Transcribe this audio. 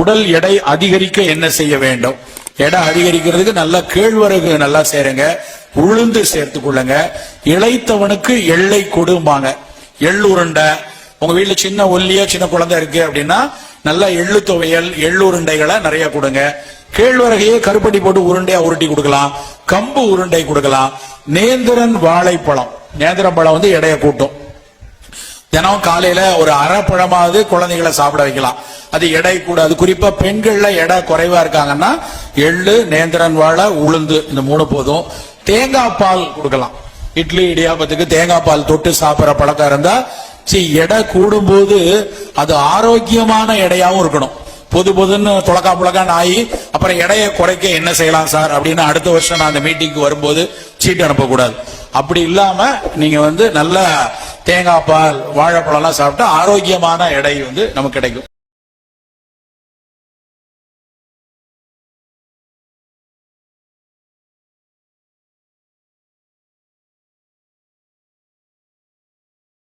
உடல் எடை அதிகரிக்க என்ன செய்ய வேண்டும்? எடை அதிகரிக்கிறதுக்கு நல்ல கேழ்வரகு நல்லா சேருங்க. உளுந்து சேர்த்து கொள்ளுங்க. இளைத்தவனுக்கு எள்ளை கொடும்பாங்க. எள்ளு உருண்டை. உங்க வீட்டுல சின்ன ஒல்லியா சின்ன குழந்தை இருக்கு அப்படின்னா நல்லா எள்ளு துவையல் எள்ளுருண்டைகளை நிறைய கொடுங்க. கேழ்வரகையே கருப்பட்டி போட்டு உருண்டையா உருட்டி கொடுக்கலாம். கம்பு உருண்டை கொடுக்கலாம். நேந்திரன் வாழைப்பழம். நேந்திரம் பழம் வந்து எடையை கூட்டும். தினம் காலையில ஒரு அரை பழமாவது குழந்தைகளை சாப்பிட வைக்கலாம். அது எடை கூடாது குறிப்பா பெண்கள்ல எடை குறைவா இருக்காங்கன்னா எள்ளு நேந்திரன் வாழை உளுந்து இந்த மூணு போதும். தேங்காய் பால் கொடுக்கலாம். இட்லி இடியாப்பத்துக்கு தேங்காய் பால் தொட்டு சாப்பிட்ற பழக்கம் இருந்தா சி எடை கூடும்போது அது ஆரோக்கியமான எடையாவும் இருக்கணும். பொது பொதுன்னு துளக்கா புளக்கான்னு ஆகி அப்புறம் எடையை குறைக்க என்ன செய்யலாம் சார் அப்படின்னு அடுத்த வருஷம் நான் அந்த மீட்டிங்க்கு வரும்போது சீட்டு அனுப்பக்கூடாது. அப்படி இல்லாம நீங்க வந்து நல்ல தேங்காய் பால் வாழைப்பழம் எல்லாம் சாப்பிட்டா ஆரோக்கியமான எடை வந்து நமக்கு கிடைக்கும்.